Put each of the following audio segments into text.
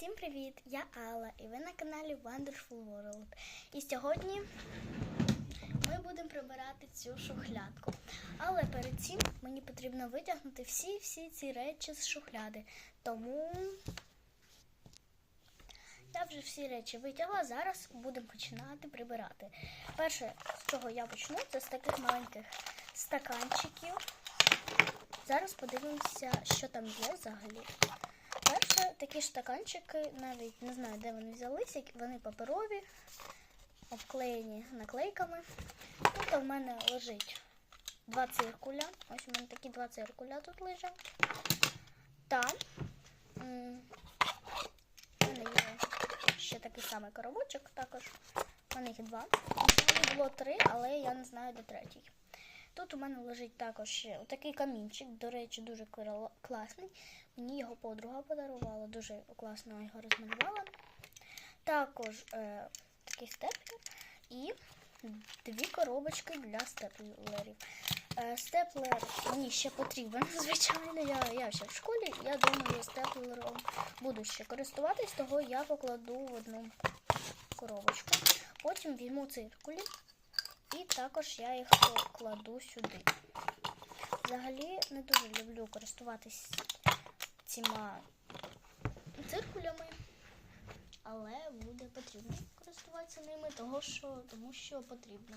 Всім привіт! Я Алла і ви на каналі Wonderful World. І сьогодні ми будемо прибирати цю шухлядку. Але перед цим мені потрібно витягнути всі-всі ці речі з шухляди. Тому я вже всі речі витягла. Зараз будемо починати прибирати. Перше, з чого я почну, це з таких маленьких стаканчиків. Зараз подивимося, що там є взагалі. Перше, такі стаканчики, навіть не знаю, де вони взялися, вони паперові, обклеєні наклейками. Тут у мене лежить два циркуля. Ось у мене такі два циркуля тут лежать. Та у мене є ще такий самий коробочок також. У мене їх два. Було три, але я не знаю, де третій. Тут у мене лежить також такий камінчик, до речі, дуже класний. Мені його подруга подарувала, дуже класно його розмалювала. Також е, такий степлер і дві коробочки для степлерів. Е, степлер мені ще потрібен, звичайно. Я, я ще в школі. Я думаю, степлером буду ще користуватись, того я покладу в одну коробочку. Потім візьму циркулі і також я їх покладу сюди. Взагалі не дуже люблю користуватись цими циркулями, але буде потрібно користуватися ними, того що, тому що потрібно.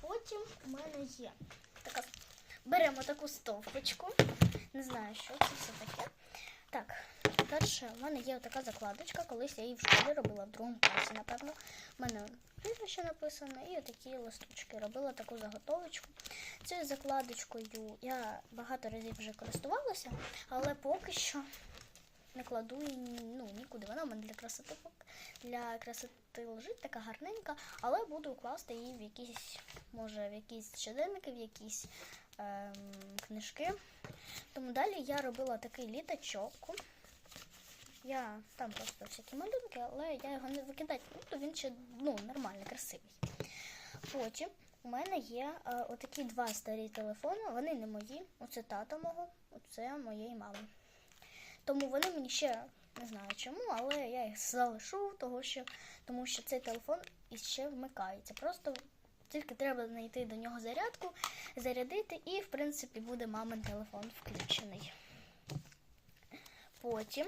Потім у мене є така. Беремо таку стовпочку. Не знаю, що це все таке. Так, перше, в мене є така закладочка, колись я її в школі робила в другому класі, напевно. У мене прізвище написано і отакі листочки. Робила таку заготовочку. Цією закладочкою я багато разів вже користувалася, але поки що не кладу ну, нікуди. Вона в мене для красоти для красоти лежить, така гарненька, але буду класти її в якісь, може, в якісь щоденники, в якісь ем, книжки. Тому далі я робила такий літачок. Я там просто всякі малюнки, але я його не викидати, ну, то він ще ну, нормальний, красивий. Потім у мене є е, отакі два старі телефони. Вони не мої. Оце тата мого, оце моєї мами. Тому вони мені ще не знаю чому, але я їх залишу, того що, тому що цей телефон іще вмикається. Просто тільки треба знайти до нього зарядку, зарядити, і в принципі буде мамин телефон включений. Потім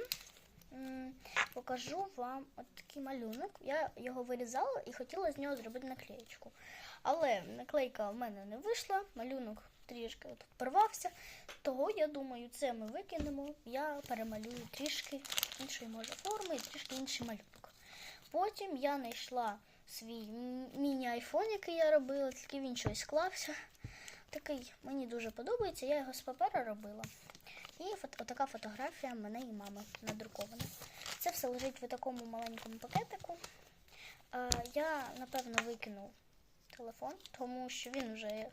покажу вам от такий малюнок. Я його вирізала і хотіла з нього зробити наклеєчку. Але наклейка в мене не вийшла, малюнок трішки от порвався. Того я думаю, це ми викинемо. Я перемалюю трішки іншої може форми і трішки інший малюнок. Потім я знайшла свій міні-айфон, який я робила, тільки він щось склався. Такий мені дуже подобається, я його з паперу робила. І отака фотографія мене і мами надрукована. Це все лежить в такому маленькому пакетику. Я, напевно, викину телефон, тому що він вже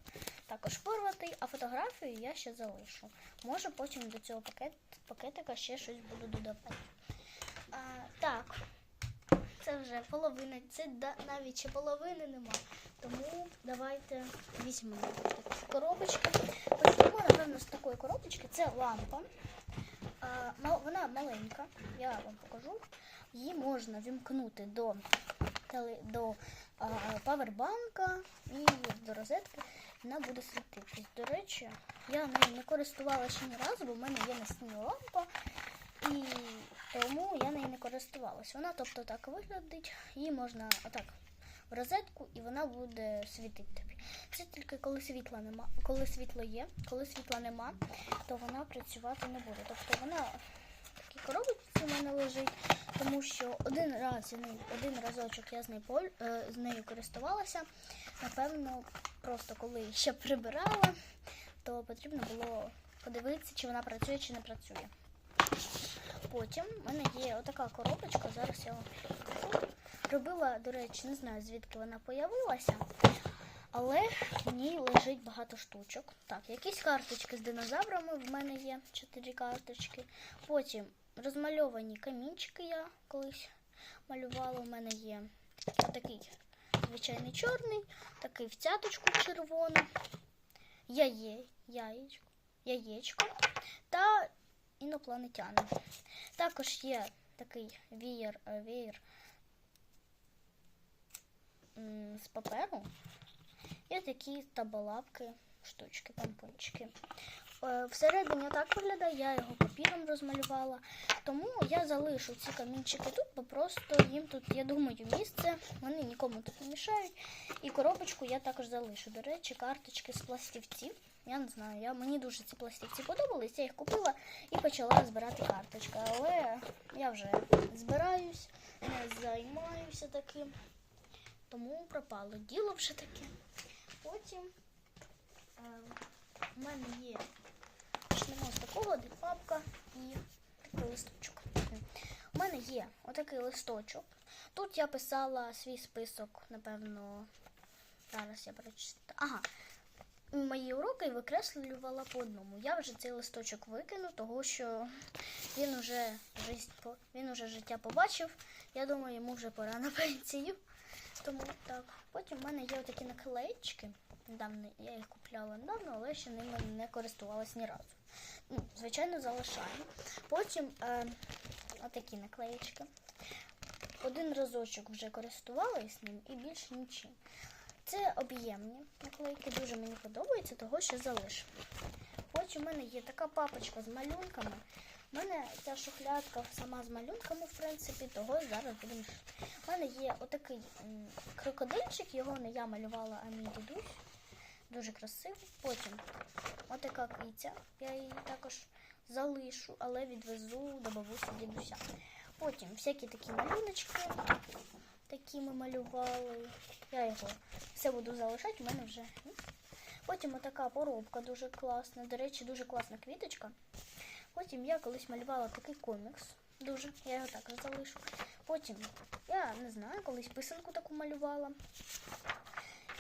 також порватий, а фотографію я ще залишу. Може потім до цього пакет, пакетика ще щось буду додавати. А, так, це вже половина, це навіть ще половини нема. Тому давайте візьмемо такі коробочки. Напевно, з такої коробочки. Це лампа. Вона маленька, я вам покажу. Її можна вімкнути до, до павербанка і до розетки. Вона буде світитись. До речі, я нею не користувалася ні разу, бо в мене є настільна лампа. І тому я нею не користувалася. Вона, тобто, так виглядить. Її можна отак в розетку, і вона буде світити тобі. Це тільки коли світла нема. Коли світло є, коли світла нема, то вона працювати не буде. Тобто вона в такій коробочці у мене лежить, тому що один раз один разочок я з нею е, з нею користувалася. Напевно, просто коли ще прибирала, то потрібно було подивитися, чи вона працює, чи не працює. Потім в мене є отака коробочка, зараз я вам покажу. Робила, до речі, не знаю звідки вона появилася, але в ній лежить багато штучок. Так, якісь карточки з динозаврами в мене є, чотири карточки. Потім розмальовані камінчики я колись малювала. У мене є такий звичайний чорний, такий в цяточку червоний, яє, яєчко, яєчко та інопланетяни. Також є такий вієр, вієр з паперу. І такі табалапки, штучки, помпончики. Е, Всередині так виглядає, я його папіром розмалювала. Тому я залишу ці камінчики тут, бо просто їм тут, я думаю, місце. Вони нікому тут не мішають. І коробочку я також залишу. До речі, карточки з пластівців. Я не знаю, я, мені дуже ці пластівці подобались, я їх купила і почала збирати карточки. Але я вже збираюсь, не займаюся таким. Тому пропало діло вже таке. Потім е, у мене є почнемо з такого, де папка і такий листочок. У мене є отакий листочок. Тут я писала свій список, напевно, зараз я прочитаю. Ага. Мої уроки викреслювала по одному. Я вже цей листочок викину, того що він уже, він уже життя побачив. Я думаю, йому вже пора на пенсію. Тому так. Потім в мене є отакі наклеїчки. Недавно я їх купляла недавно, але ще ними не користувалась ні разу. Ну, звичайно, залишаю. Потім е, отакі наклеїчки. Один разочок вже користувалась ним і більше нічим. Це об'ємні наклейки, дуже мені подобається, того що залишу. Потім в мене є така папочка з малюнками. У мене ця шухлядка сама з малюнками, в принципі, того зараз будемо. У мене є отакий крокодильчик, його не я малювала, а мій дідусь. Дуже красивий. Потім отака киця. Я її також залишу, але відвезу до бабусі дідуся. Потім всякі такі малюночки, такі ми малювали. Я його все буду залишати, у мене вже. Потім отака поробка дуже класна. До речі, дуже класна квіточка. Потім я колись малювала такий комікс. Дуже, я його також залишу. Потім я не знаю, колись писанку таку малювала.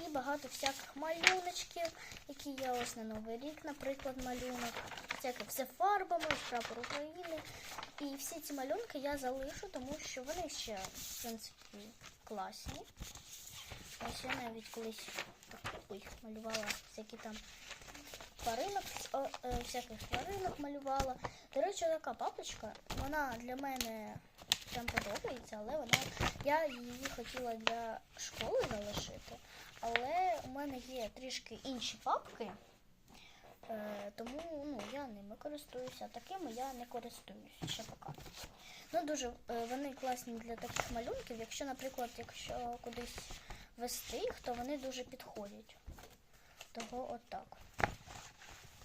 І багато всяких малюночків, які я ось на Новий рік, наприклад, малюнок. Всяке все фарбами, прапор України. І всі ці малюнки я залишу, тому що вони ще, в принципі, класні. Ось я навіть колись ой, малювала всякі там тваринок, е, всяких тваринок малювала. До речі, така папочка, вона для мене прям подобається, але вона я її хотіла для школи залишити. Але у мене є трішки інші папки, е, тому ну, я ними користуюся. Такими я не користуюся ще поки. Ну, дуже е, вони класні для таких малюнків. Якщо, наприклад, якщо кудись вести їх, то вони дуже підходять. Того отак.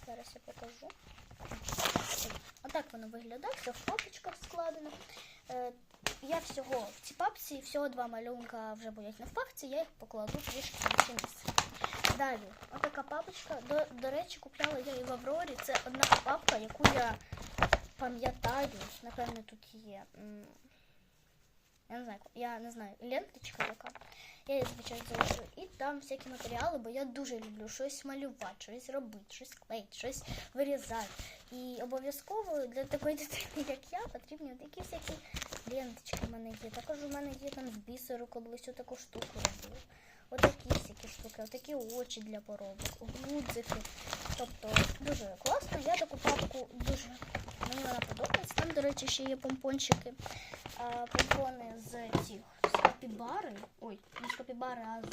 Зараз я покажу. Отак воно виглядає, все в папочках складено. Е, я всього в цій папці, всього два малюнка вже будуть в папці, я їх покладу трішки інше місце. Далі, отака папочка. До, до речі, купляла я і в Аврорі. Це одна папка, яку я пам'ятаю. Напевно, тут є. Я не знаю, я не знаю, ленточка яка. Я її, звичайно, залишу. І там всякі матеріали, бо я дуже люблю щось малювати, щось робити, щось клеїти, щось вирізати. І обов'язково для такої дитини, як я, потрібні такі всякі ленточки в мене є. Також у мене є там з бісеру колись отаку штуку робив. Отакі всякі штуки, отакі очі для поробок, гудзики. Тобто дуже класно. Я таку папку дуже мені вона подобається. Там, до речі, ще є помпончики, а, помпони з цих з капібари. Ой, не з капібари, а з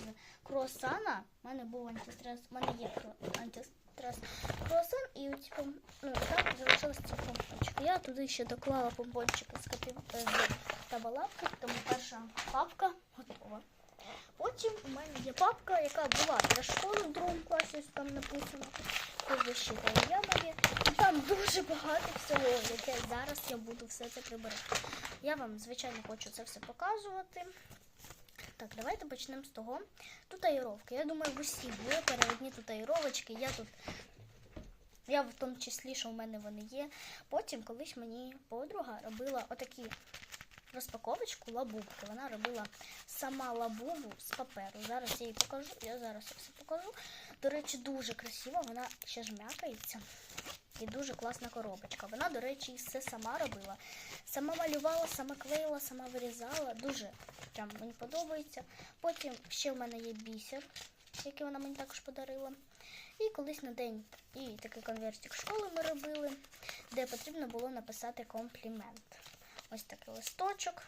круасана. У мене був антистрес. У мене є антистрес круасан, і пом... ну, там залишилися ці помпончики. Я туди ще доклала помпончики з капі... е, з табалапки, тому перша папка готова. Потім у мене є папка, яка була для школи в другому класі, там написано. Защита моє. І там дуже багато всього, яке зараз я буду все це прибирати. Я вам, звичайно, хочу це все показувати. Так, давайте почнемо з того. Татуїровки. Я думаю, в усіх є переводні татуїровочки. Я тут. Я в тому числі, що в мене вони є. Потім колись мені подруга робила отакі розпаковочку лабубки. Вона робила сама лабубу з паперу. Зараз я її покажу. Я зараз все покажу. До речі, дуже красиво, вона ще жмякається. І дуже класна коробочка. Вона, до речі, все сама робила. Сама малювала, сама клеїла, сама вирізала. Дуже прям мені подобається. Потім ще в мене є бісер, який вона мені також подарила. І колись на день і такий конвертик школи ми робили, де потрібно було написати комплімент. ось такий листочок.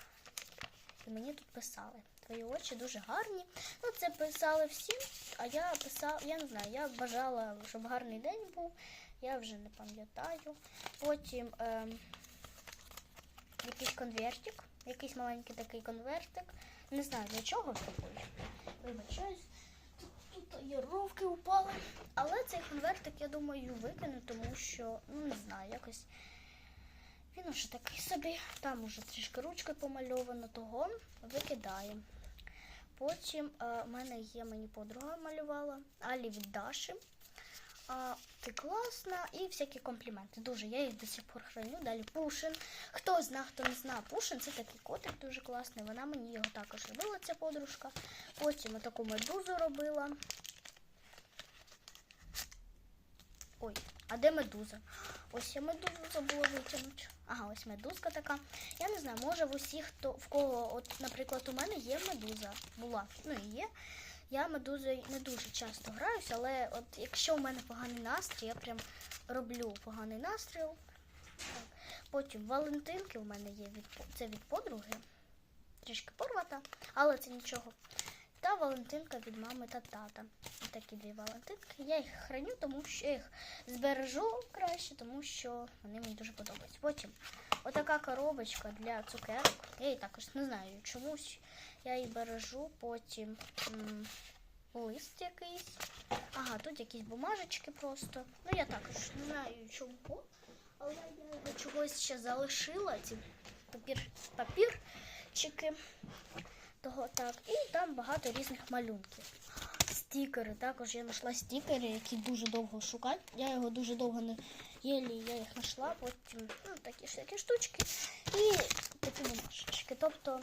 І мені тут писали. Твої очі дуже гарні. Ну, це писали всі, а я писала, я не знаю, я бажала, щоб гарний день був. Я вже не пам'ятаю. Потім ем, якийсь конвертик, якийсь маленький такий конвертик. Не знаю для чого тобою. Вибачаюсь. Тут, яровки упали. Але цей конвертик, я думаю, викину, тому що, ну не знаю, якось він уже такий собі. Там уже трішки ручкою помальовано, того викидаємо. Потім е, в мене є, мені подруга малювала, Алі від Даші. А, ти класна і всякі компліменти. Дуже я їх до сих пор храню. Далі Пушин. Хто зна, хто не зна, Пушин це такий котик дуже класний. Вона мені його також робила, ця подружка. Потім таку медузу робила. Ой, а де медуза? Ось я медузу забула витягнути. Ага, ось медузка така. Я не знаю, може в усіх, хто в кого, от, наприклад, у мене є медуза. Була, ну і є. Я медузою не дуже часто граюся, але от якщо у мене поганий настрій, я прям роблю поганий настрій. Потім Валентинки у мене є від це від подруги. Трішки порвата, але це нічого. Та Валентинка від мами та тата. Такі дві Валентинки. Я їх храню, тому що я їх збережу краще, тому що вони мені дуже подобаються. Потім отака коробочка для цукерок. Я її також не знаю чомусь. Я її бережу, потім лист якийсь. Ага, тут якісь бумажечки просто. Ну я також не знаю чому, але я чогось ще залишила. Ці папір, папірчики. Того так. І там багато різних малюнків. Стікери. Також я знайшла стікери, які дуже довго шукати. Я його дуже довго не єлі, я їх знайшла, потім ну, такі всякі штучки і такі бумажечки. Тобто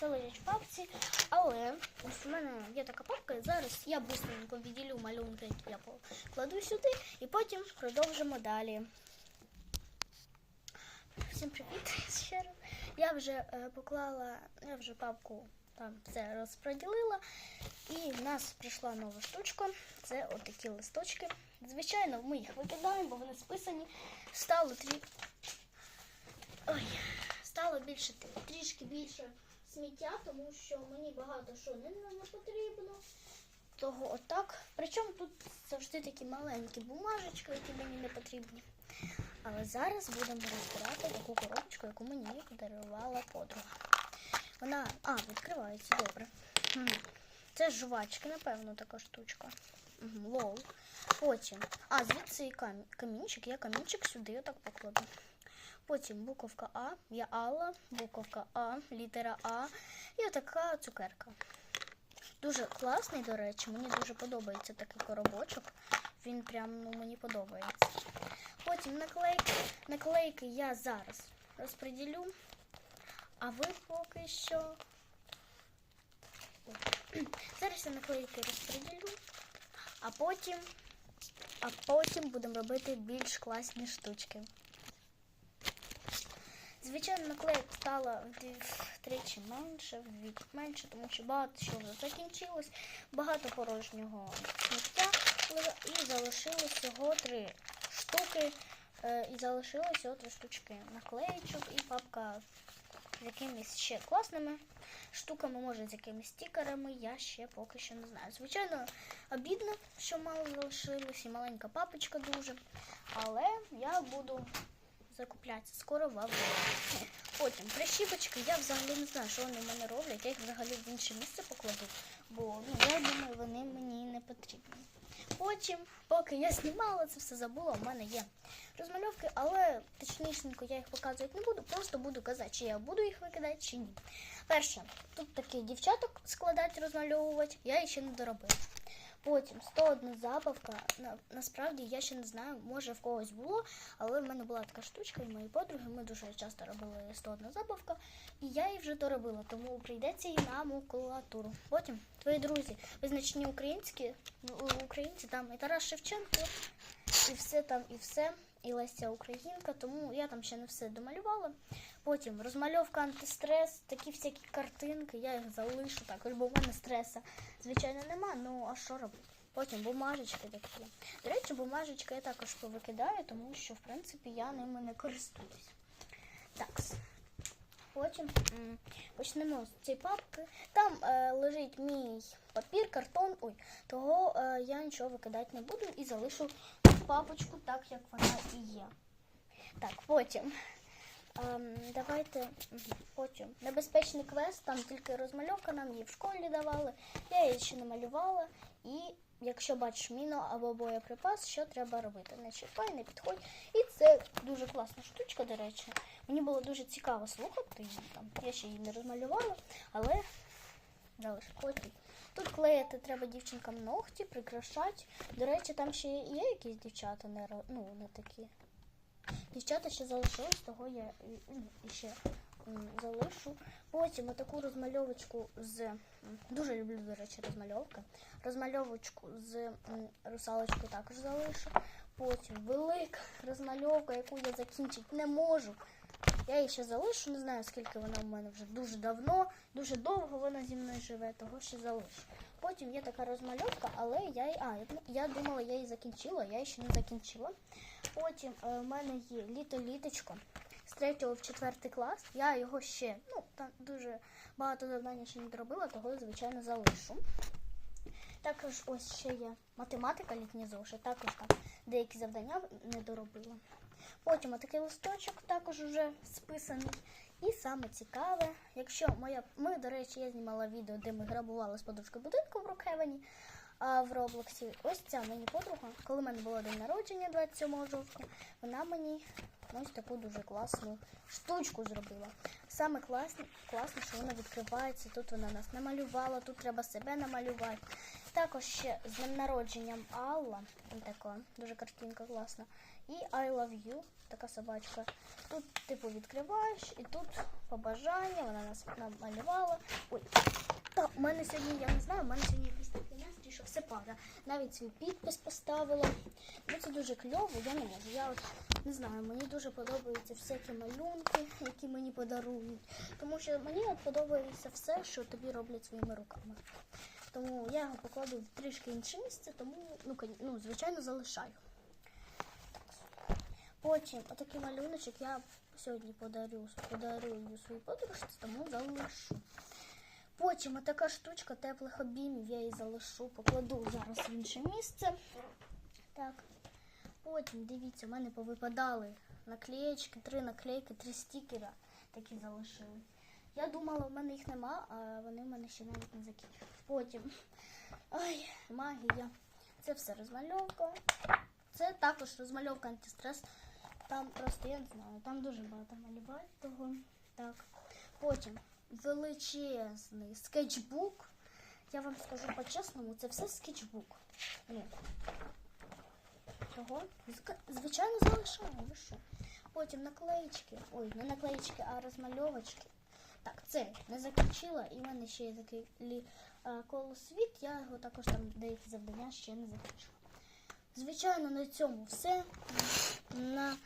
це лежать в папці, але ось у мене є така папка, і зараз я быстренько відділю малюнки, які я покладу сюди, і потім продовжимо далі. Всім привіт ще раз. Я вже е, поклала, я вже папку там все розподілила. І в нас прийшла нова штучка. Це отакі листочки. Звичайно, ми їх викидаємо, бо вони списані. Стало трі... Ой, стало більше трішки більше сміття, тому що мені багато що не потрібно. Того отак. Причому тут завжди такі маленькі бумажечки, які мені не потрібні. Але зараз будемо розбирати таку коробочку, яку мені подарувала подруга. Вона. А, відкривається, добре. Це жувачки, напевно, така штучка. Угу, лол. Потім. А, звідси і камінь, камінчик. Я камінчик сюди отак покладу. Потім буковка А, я Алла, буковка А, літера А і така цукерка. Дуже класний, до речі, мені дуже подобається такий коробочок. Він прям ну, мені подобається. Потім наклейки. Наклейки я зараз розподілю. А ви поки що. Зараз я наклейки розподілю, а потім, а потім будемо робити більш класні штучки. Звичайно, наклеїк стало втричі менше, менше, тому що багато вже закінчилось, багато порожнього сміття і залишилось всього три штуки. е, І залишилось всього три штучки наклеїчок і папка з якимись ще класними штуками, може з якимись стікерами, я ще поки що не знаю. Звичайно, обідно, що мало залишилось, і маленька папочка дуже. Але я буду закуплятися скоро в Аврорі. Потім прищіпочки, я взагалі не знаю, що вони в мене роблять. Я їх взагалі в інше місце покладу, бо ну, я думаю, вони мені не потрібні. Потім, поки я знімала це все забула, у мене є розмальовки, але точнішенько я їх показувати не буду, просто буду казати, чи я буду їх викидати, чи ні. Перше, тут таких дівчаток складати, розмальовувати, я їх ще не доробила. Потім 101 забавка. На, насправді я ще не знаю, може в когось було, але в мене була така штучка, і мої подруги, ми дуже часто робили 101 забавка, і я її вже доробила, тому прийдеться її на макулатуру. Потім твої друзі, визначені українські, ну, українці, там і Тарас Шевченко, і все там, і все, і Леся Українка, тому я там ще не все домалювала. Потім розмальовка антистрес, такі всякі картинки, я їх залишу також, бо в мене стреса, звичайно, нема, ну а що робити? Потім бумажечки такі. До речі, бумажечки я також повикидаю, тому що, в принципі, я ними не користуюсь. Так, потім почнемо з цієї папки. Там е, лежить мій папір, картон. Ой, того е, я нічого викидати не буду і залишу папочку так, як вона і є. Так, потім. Ем, давайте потім. Небезпечний квест, там тільки розмальовка, нам її в школі давали. Я її ще не малювала. І якщо бачиш міну або боєприпас, що треба робити? Не чіпай, не підходь. І це дуже класна штучка, до речі. Мені було дуже цікаво слухати її. Там. Я ще її не розмалювала, але потім. Тут клеїти треба дівчинкам ногті, прикрашати. До речі, там ще є якісь дівчата, не, ну, не такі. Дівчата ще залишились, того я ну, ще залишу. Потім отаку розмальовочку з дуже люблю, до речі, розмальовки. Розмальовочку з русалочку також залишу. Потім велика розмальовка, яку я закінчити не можу. Я її ще залишу, не знаю, скільки вона в мене вже дуже давно, дуже довго вона зі мною живе, того ще залишу. Потім є така розмальовка, але я її. А, я, думала, я її закінчила, я її ще не закінчила. Потім е, в мене є літо-літочко з 3 в 4 клас. Я його ще, ну, там дуже багато завдань ще не доробила, того звичайно, залишу. Також ось ще є математика літній зошит, також там деякі завдання не доробила. Потім отакий листочок також вже списаний. І саме цікаве, якщо моя. Ми, до речі, я знімала відео, де ми грабували з подружкою будинку в Рокхевені а в Роблоксі. Ось ця мені подруга, коли в мене було день народження 27 жовтня, вона мені ось таку дуже класну штучку зробила. Саме класне, класно, що вона відкривається. Тут вона нас намалювала, тут треба себе намалювати. Також ще з днем народженням Алла, така дуже картинка класна. І I love you, така собачка. Тут, типу, відкриваєш, і тут побажання, вона нас намалювала. Ой, та, у мене сьогодні, я не знаю, у мене сьогодні якийсь що все пара. Навіть свій підпис поставила. Ну це дуже кльово, я не можу. Я от не знаю, мені дуже подобаються всякі малюнки, які мені подарують. Тому що мені от подобається все, що тобі роблять своїми руками. Тому я його покладу в трішки інше місце, тому ну, ну звичайно залишаю. Потім отакий малюночок я сьогодні подарю, подарую своїй подружці, тому залишу. Потім отака штучка теплих обіймів, я її залишу, покладу зараз в інше місце. Так. Потім, дивіться, в мене повипадали наклеєчки, три наклейки, три стікера такі залишили. Я думала, в мене їх нема, а вони в мене ще навіть не закінчились. Потім. Ай, магія. Це все розмальовка. Це також розмальовка антистрес. Там просто я не знаю, там дуже багато малювати того. Так. Потім величезний скетчбук. Я вам скажу по-чесному, це все скетчбук. Ну, того, звичайно, залишаю. Ви що? Потім наклеїчки. Ой, не наклеїчки, а розмальовочки. Так, це не закінчила, і в мене ще є такий колосвіт. Я його також там деякі завдання ще не закінчила. Звичайно, на цьому все. На,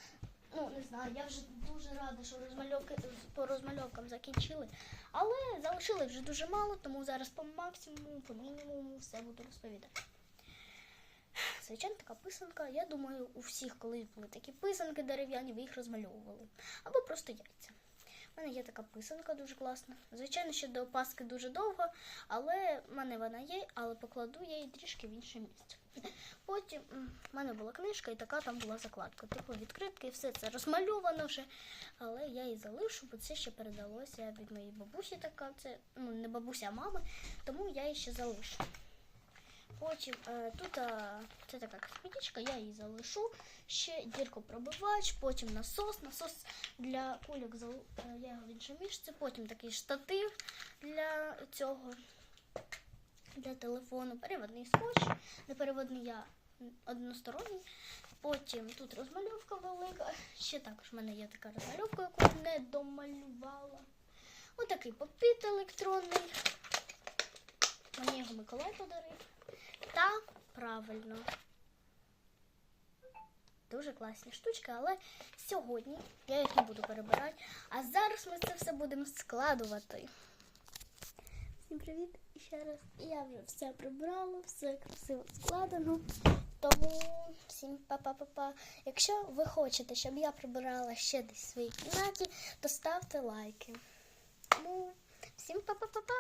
ну, не знаю, я вже дуже рада, що розмальовки по розмальовкам закінчили. Але залишили вже дуже мало, тому зараз по максимуму, по мінімуму все буду розповідати. Звичайно, така писанка. Я думаю, у всіх колись були такі писанки дерев'яні, ви їх розмальовували. Або просто яйця. У мене є така писанка дуже класна. Звичайно, ще до Паски дуже довго, але в мене вона є, але покладу я її трішки в інше місце. Потім в мене була книжка і така там була закладка. Типу відкритки, все це розмальовано вже. Але я її залишу, бо це ще передалося від моєї бабусі така. Це ну не бабуся, а мами, тому я її ще залишу. Потім е, тут е, це така косметичка, я її залишу. Ще діркопробивач, потім насос. Насос для кульок е, я його в. Потім такий штатив для цього, для телефону, переводний скотч. Не переводний я односторонній. Потім тут розмальовка велика. Ще також в мене є така розмальовка, яку не домалювала. Отакий попіт електронний. Мені його Миколай подарив. Та правильно. Дуже класні штучки, але сьогодні я їх не буду перебирати. А зараз ми це все будемо складувати. Всім привіт і ще раз. Я вже все прибрала, все красиво складено. Тому всім па-па-па-па. Якщо ви хочете, щоб я прибирала ще десь в своїй кімнаті, то ставте лайки. Тому всім па-па-па-па!